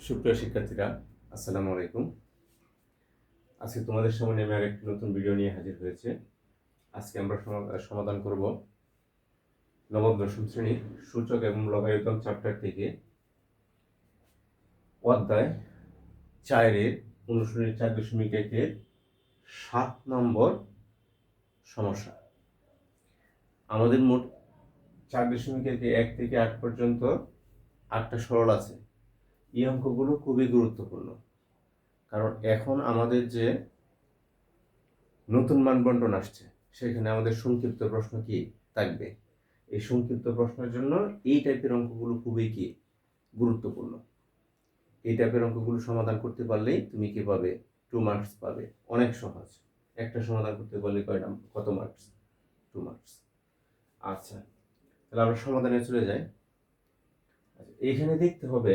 সুপ্রিয় শিক্ষার্থীরা, আসসালামু আলাইকুম। আজকে তোমাদের সামনে আমি আরেকটি নতুন ভিডিও নিয়ে হাজির হয়েছে। আজকে আমরা সমা- সমাধান করব নবম, দশম শ্রেণি সূচক এবং লগায়তম চ্যাপ্টার থেকে অধ্যায় চারের অনুশীলনী চার দশমিক একের সাত নম্বর সমস্যা। আমাদের মোট চার দশমিক একে এক থেকে আট পর্যন্ত আটটা সরল আছে। এই অঙ্কগুলো খুবই গুরুত্বপূর্ণ। কারণ এখন আমাদের যে নতুন মানবন্টন আসছে, সেখানে আমাদের সংক্ষিপ্ত প্রশ্ন কি থাকবে? এই সংক্ষিপ্ত প্রশ্নের জন্য এই টাইপের অঙ্কগুলো খুবই কি গুরুত্বপূর্ণ। এই টাইপের অঙ্কগুলো সমাধান করতে পারলেই তুমি কি পাবে টু মার্কস পাবে? অনেক সহজ। একটা সমাধান করতে পারলে কয়টা কত মার্কস টু মার্কস আচ্ছা তাহলে আমরা সমাধানে চলে যাই। আচ্ছা এইখানে দেখতে হবে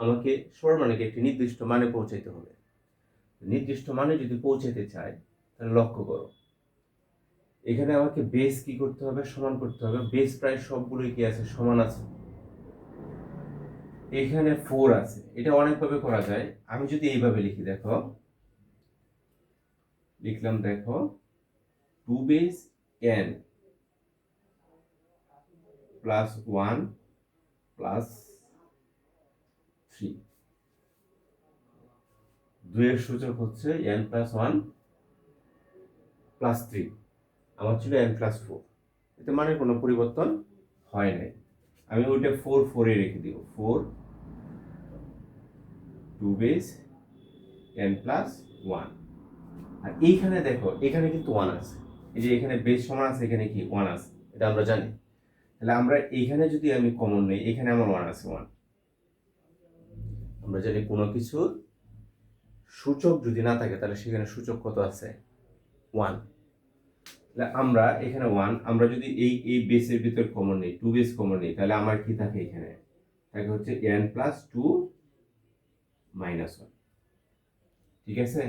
আমাকে সরমানিকে একটি নির্দিষ্ট মানে পৌঁছাইতে হবে। নির্দিষ্ট মানে যদি পৌঁছাতে চাই তাহলে লক্ষ্য করো। এখানে আমাকে বেস কি করতে হবে? সমান করতে হবে। বেস প্রায় সবগুলোই কি আছে? সমান আছে। এখানে ফোর আছে। এটা অনেকভাবে করা যায়। আমি যদি এইভাবে লিখি, দেখো। লিখলাম, দেখো। Two base N plus one plus three দুইয়ের সূচক হচ্ছে N plus one plus three আমার ছিল এন প্লাস ফোর এতে মানে কোনো পরিবর্তন হয় নাই। আমি ওইটা ফোর ফোরে রেখে দিব। Four two base N plus one আর এইখানে দেখো, এখানে কিন্তু ওয়ান আছে। এই যে এখানে বেস সমান আছে, এখানে কি ওয়ান আছে? এটা আমরা জানি। তাহলে আমরা এইখানে যদি আমি কমন নেই, এখানে আমার ওয়ান আছে ওয়ান আমরা জানি কোনো কিছুর সূচক যদি না থাকে, তাহলে সেখানে সূচক কত আছে? ওয়ান তাহলে আমরা এখানে ওয়ান আমরা যদি এই এই বেসের ভিতর কমন নেই টু বেস কমন নেই, তাহলে আমার কি থাকে এখানে? থাকে হচ্ছে N plus two minus one ঠিক আছে?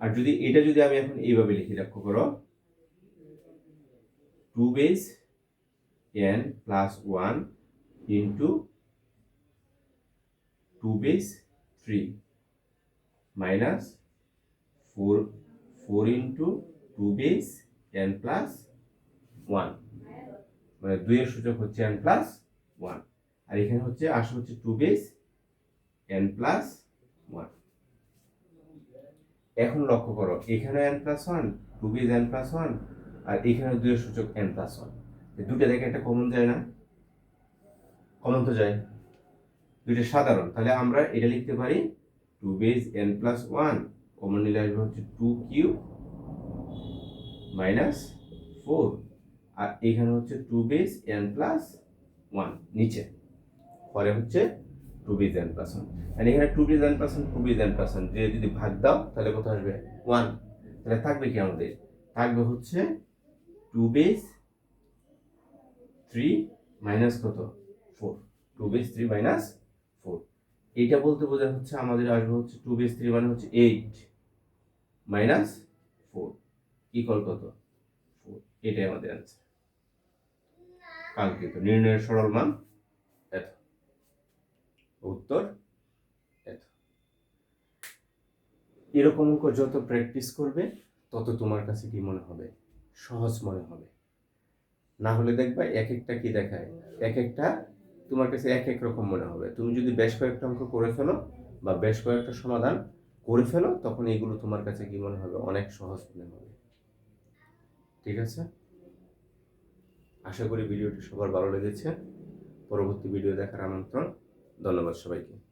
আর যদি, এটা যদি আমি এখন এইভাবে লিখি, লক্ষ্য করো। Two base N plus one into two base three minus four four into two base N plus one মানে দুইয়ের সূচক হচ্ছে এন প্লাস ওয়ান আর এখানে হচ্ছে আসে হচ্ছে two base N plus one এখন লক্ষ্য করো এখানে N plus one two base N plus one আর এখানে দুইয়ের সূচক এন প্লাস ওয়ান দুটো দেখে একটা কমন যায় না? কমন তো যায়। দুইটা সাধারণ। তাহলে আমরা এটা লিখতে পারি two base N plus one common নিলে আসবে হচ্ছে টু কিউ মাইনাস ফোর আর এখানে হচ্ছে two base N plus one নিচে। পরে হচ্ছে two base N plus one আর এখানে two base N plus one two base N plus one দিয়ে যদি ভাগ দাও, তাহলে কত আসবে? ওয়ান তাহলে থাকবে কি আমাদের? থাকবে হচ্ছে টু বেস থ্রি মাইনাস কত? Four two base three minus এইটা বলতে বোঝা হচ্ছে আমাদের আসবে হচ্ছে টু বেস থ্রি মানে হচ্ছে এইট মাইনাস ফোর ইকল কত? ফোর এটাই আমাদের অ্যান্সার কাঙ্ক্ষিত নির্ণয়ের সরল মান এত। উত্তর এত। এরকম যত প্র্যাকটিস করবে, তত তোমার কাছে কি মনে হবে? সহজ মনে হবে। না হলে দেখবা এক একটা কি দেখায়? এক একটা তোমার কাছে এক এক রকম মনে হবে। তুমি যদি বেশ কয়েকটা অঙ্ক করে ফেলো বা বেশ কয়েকটা সমাধান করে ফেলো, তখন এগুলো তোমার কাছে কি মনে হবে? অনেক সহজ মনে হবে। ঠিক আছে? আশা করি ভিডিওটি সবার ভালো লেগেছে। পরবর্তী ভিডিও দেখার আমন্ত্রণ। ধন্যবাদ সবাইকে।